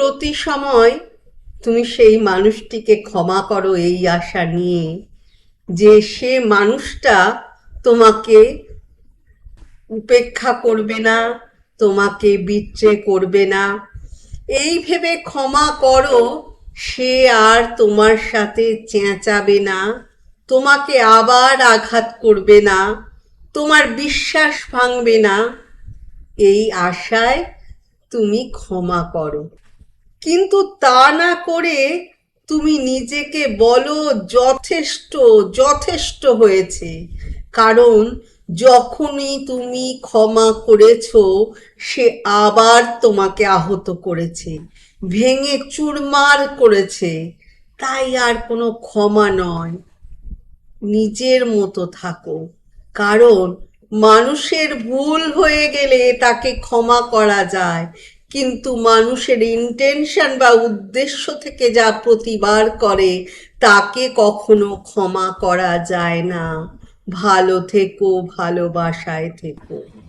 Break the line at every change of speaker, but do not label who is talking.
প্রতি সময় তুমি সেই মানুষটিকে ক্ষমা করো এই আশা নিয়ে যে সে মানুষটা তোমাকে উপেক্ষা করবে না, তোমাকে বিচ্রে করবে না। এই ভেবে ক্ষমা করো, সে আর তোমার সাথে চেঁচাবে না, তোমাকে আবার আঘাত করবে না, তোমার বিশ্বাস ভাঙবে না। এই আশায় তুমি ক্ষমা করো। কিন্তু তা না করে তুমি নিজেকে বলো যথেষ্ট যথেষ্ট হয়েছে। কারণ যখনই তুমি ক্ষমা করেছ, সে আবার তোমাকে আহত করেছে, ভেঙে চুরমার করেছে। তাই আর কোনো ক্ষমা নয়। নিজের মতো থাকো। কারণ মানুষের ভুল হয়ে গেলে তাকে ক্ষমা করা যায়। কিন্তু মানুষের ইন্টেনশন বা উদ্দেশ্য থেকে যা প্রতিবার করে, তাকে কখনো ক্ষমা করা যায় না। ভালো থেকো, ভালোবাসায় থেকো।